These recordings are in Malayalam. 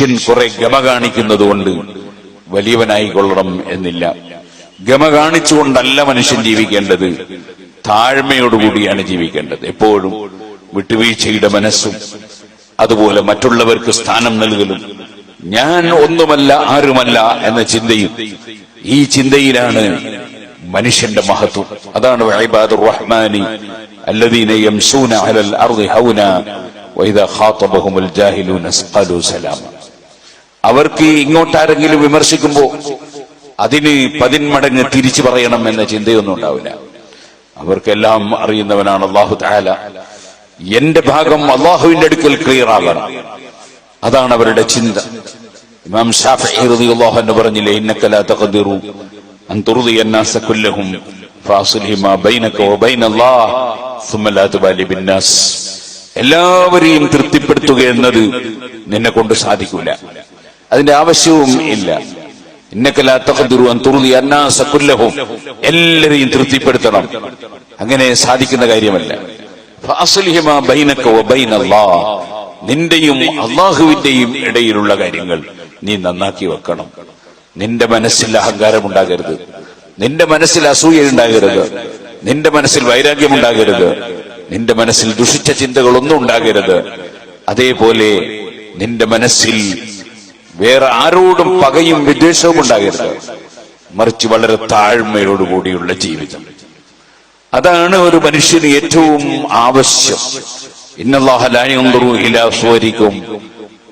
മനുഷ്യൻ കുറെ ഗമ കാണിക്കുന്നത് കൊണ്ട് വലിയവനായി കൊള്ളണം എന്നില്ല. ഗമ കാണിച്ചുകൊണ്ടല്ല മനുഷ്യൻ ജീവിക്കേണ്ടത്. താഴ്മയോടുകൂടിയാണ് ജീവിക്കേണ്ടത്. എപ്പോഴും വിട്ടുവീഴ്ചയുടെ മനസ്സും അതുപോലെ മറ്റുള്ളവർക്ക് സ്ഥാനം നൽകലും. ഞാൻ ഒന്നുമല്ല ആരുമല്ല എന്ന ചിന്തയും ഈ ചിന്തയിലാണ് മനുഷ്യന്റെ മഹത്വം. അതാണ് റഹ്മാനി അല്ലദീന സൂന അലൽ അർദി ഹൗന വഇദാ ഖാതബഹുമുൽ ജാഹിലൂന ഖാലു സലാമ. അവർക്ക് ഇങ്ങോട്ടാരെങ്കിലും വിമർശിക്കുമ്പോൾ അതിന് പതിന്മടങ്ങ് തിരിച്ചു പറയണം എന്ന ചിന്തയൊന്നും ഉണ്ടാവില്ല. അവർക്കെല്ലാം അറിയുന്നവനാണ് അള്ളാഹു താല എന്റെ ഭാഗം അള്ളാഹുവിന്റെ അടുക്കൽ ക്ലിയർ ആകണം. അതാണ് അവരുടെ ചിന്ത. ഇമാം തഖദിറു അൻ തുർദി അന്നാസ കുല്ലഹും ബൈനക എല്ലാവരെയും തൃപ്തിപ്പെടുത്തുക എന്നത് നിന്നെ കൊണ്ട് സാധിക്കില്ല അതിന്റെ ആവശ്യവും ഇല്ല. എല്ലാരെയും തൃപ്തിപ്പെടുത്തണം. അങ്ങനെ സാധിക്കുന്ന കാര്യമല്ല. നിന്റെയും അള്ളാഹുവിന്റെയും ഇടയിലുള്ള കാര്യങ്ങൾ നീ നന്നാക്കി വെക്കണം. നിന്റെ മനസ്സിൽ അഹങ്കാരം ഉണ്ടാകരുത് നിന്റെ മനസ്സിൽ അസൂയ ഉണ്ടാകരുത്. നിന്റെ മനസ്സിൽ വൈരാഗ്യം ഉണ്ടാകരുത്. നിന്റെ മനസ്സിൽ ദുഷിച്ച ചിന്തകളൊന്നും ഉണ്ടാകരുത്. അതേപോലെ നിന്റെ മനസ്സിൽ വേറെ ആരോടും പകയും വിദ്വേഷവും ഉണ്ടാകരുത്. മറിച്ച് വളരെ താഴ്മയോടുകൂടിയുള്ള ജീവിതം. അതാണ് ഒരു മനുഷ്യന് ഏറ്റവും ആവശ്യം. ഇന്നല്ലാഹ ലാ ഇലാ സുവരിക്കും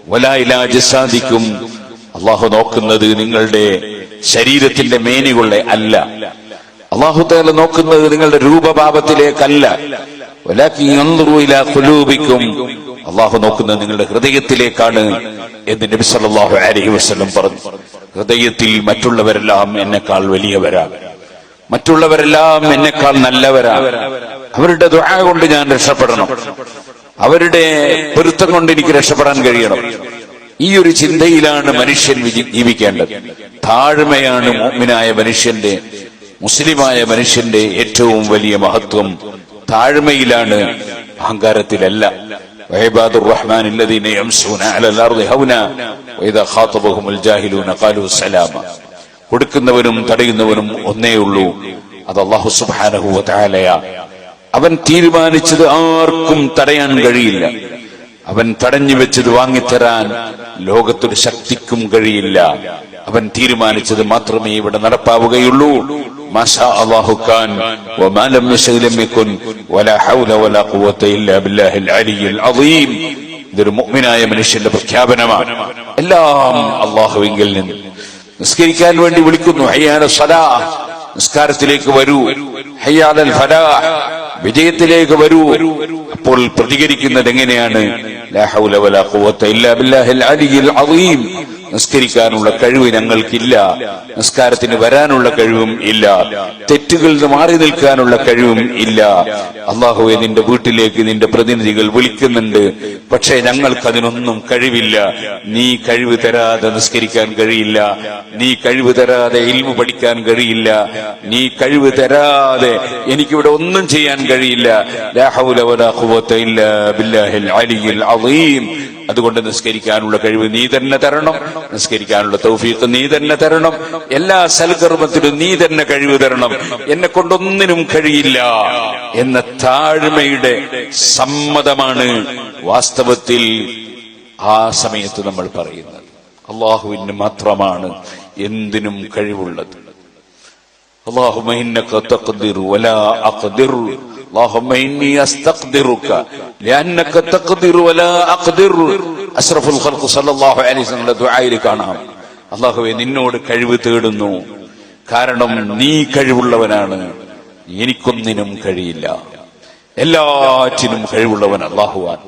വലാ ഇലാ ജസാദിക്കും. അള്ളാഹു നോക്കുന്നത് നിങ്ങളുടെ ശരീരത്തിന്റെ മേനികളെ അല്ല. അള്ളാഹു താല നോക്കുന്നത് നിങ്ങളുടെ രൂപഭാവത്തിലേക്കല്ല. വലാക്കി ഇലാ ഖുലൂബിക്കും അള്ളാഹു നോക്കുന്നത് നിങ്ങളുടെ ഹൃദയത്തിലേക്കാണ് എന്ന് നബി സല്ലല്ലാഹു അലൈഹി വസല്ലം പറഞ്ഞു. ഹൃദയത്തിൽ മറ്റുള്ളവരെല്ലാം എന്നെക്കാൾ വലിയവരാണ്. മറ്റുള്ളവരെല്ലാം എന്നെക്കാൾ നല്ലവരാണ്. അവരുടെ ദുആ കൊണ്ട് ഞാൻ രക്ഷപ്പെടണം. അവരുടെ പൊരുത്തം കൊണ്ട് എനിക്ക് രക്ഷപ്പെടാൻ കഴിയണം. ഈ ഒരു ചിന്തയിലാണ് മനുഷ്യൻ ജീവിക്കേണ്ടത്. താഴ്മയാണ് മോമിനായ മനുഷ്യന്റെ മുസ്ലിമായ മനുഷ്യന്റെ ഏറ്റവും വലിയ മഹത്വം. താഴ്മയിലാണ് അഹങ്കാരത്തിലല്ല. وعباد الرحمن الذين يمشون على الأرض هونا وإذا خاطبهم الجاهلون قالوا سلاما കൊടുക്കുന്നവനും തടയുന്നവനും ഒന്നേ ഉള്ളൂ അത് അള്ളാഹു സുബാനഹു താലയ അവൻ തീരുമാനിച്ചത് ആർക്കും തടയാൻ കഴിയില്ല അവൻ തടഞ്ഞു വെച്ചത് വാങ്ങിത്തരാൻ ലോകത്തൊരു ശക്തിക്കും കഴിയില്ല അവൻ തീരുമാനിച്ചത് മാത്രമേ ഇവിടെ നടപ്പാവുകയുള്ളൂ. ഇതൊരു മുഅ്മിനായ മനുഷ്യന്റെ പ്രഖ്യാപനമാണ്. എല്ലാം അള്ളാഹുവിങ്കിൽ നിന്ന്. നിസ്കരിക്കാൻ വേണ്ടി വിളിക്കുന്നു ഹയ്യാല സലാ നിസ്കാരത്തിലേക്ക് വരൂ. ഹയ്യാലൽ ഫലാഹ് വിജയത്തിലേക്ക് വരൂ. അപ്പോൾ പ്രതികരിക്കുന്നത് എങ്ങനെയാണ്? നിസ്കരിക്കാനുള്ള കഴിവ് ഞങ്ങൾക്കില്ല. നിസ്കാരത്തിന് വരാനുള്ള കഴിവും ഇല്ല. തെറ്റുകളിൽ മാറി നിൽക്കാനുള്ള കഴിവും ഇല്ല. അള്ളാഹുവെ നിന്റെ വീട്ടിലേക്ക് നിന്റെ പ്രതിനിധികൾ വിളിക്കുന്നുണ്ട്. പക്ഷേ ഞങ്ങൾക്ക് അതിനൊന്നും കഴിവില്ല. നീ കഴിവ് തരാതെ നിസ്കരിക്കാൻ കഴിയില്ല. നീ കഴിവ് തരാതെ ഇൽമു പഠിക്കാൻ കഴിയില്ല. നീ കഴിവ് തരാതെ എനിക്കിവിടെ ഒന്നും ചെയ്യാൻ കഴിയില്ല. അതുകൊണ്ട് നിസ്കരിക്കാനുള്ള കഴിവ് നീ തന്നെ തരണം. നിസ്കരിക്കാനുള്ള തൗഫീത്ത് നീ തന്നെ തരണം. എല്ലാ സൽകർമ്മത്തിലും നീ തന്നെ കഴിവ് തരണം. എന്നെ കൊണ്ടൊന്നിനും കഴിയില്ല എന്ന താഴ്മയുടെ സമ്മതമാണ് വാസ്തവത്തിൽ ആ സമയത്ത് നമ്മൾ പറയുന്നത്. അള്ളാഹുവിന് മാത്രമാണ് എന്തിനും കഴിവുള്ളത്. അള്ളാഹു إنك تقدر ولا أقدر اللهم إني أستقدرك لأنك تقدر ولا أقدر أشرف الخلق صلى الله عليه وسلم ദുആയിൽ കാണാം അള്ളാഹുവെ നിന്നോട് കഴിവ് തേടുന്നു കാരണം നീ കഴിവുള്ളവനാണ് എനിക്കൊന്നിനും കഴിയില്ല എല്ലാറ്റിനും കഴിവുള്ളവൻ അള്ളാഹുവാൻ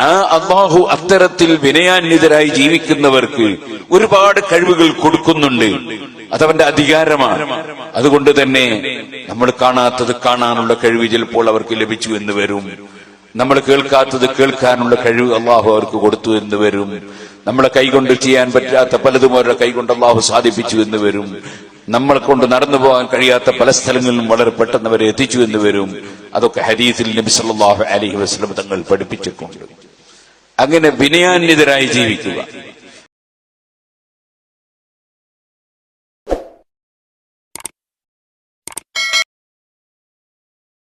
ആ അള്ളാഹു അത്തരത്തിൽ വിനയാന്വിതരായി ജീവിക്കുന്നവർക്ക് ഒരുപാട് കഴിവുകൾ കൊടുക്കുന്നുണ്ട് അതവന്റെ അധികാരമാണ്. അതുകൊണ്ട് തന്നെ നമ്മൾ കാണാത്തത് കാണാനുള്ള കഴിവ് ചിലപ്പോൾ അവർക്ക് ലഭിച്ചു എന്ന് വരും. നമ്മൾ കേൾക്കാത്തത് കേൾക്കാനുള്ള കഴിവ് അള്ളാഹു അവർക്ക് കൊടുത്തു എന്ന് വരും. നമ്മളെ കൈകൊണ്ട് ചെയ്യാൻ പറ്റാത്ത പലതും അവരുടെ കൈകൊണ്ട് അള്ളാഹു സാധിപ്പിച്ചു എന്ന് വരും. നമ്മളെ കൊണ്ട് നടന്നു പോകാൻ കഴിയാത്ത പല സ്ഥലങ്ങളിലും വളരെ പെട്ടെന്ന് അവരെ എത്തിച്ചു എന്ന് വരും. അതൊക്കെ ഹദീസിൽ നബി സല്ലല്ലാഹു അലൈഹി വസല്ലം തങ്ങൾ പഠിപ്പിച്ചിട്ടുണ്ട്. അങ്ങനെ വിനയാന്യതരായി ജീവിക്കുക.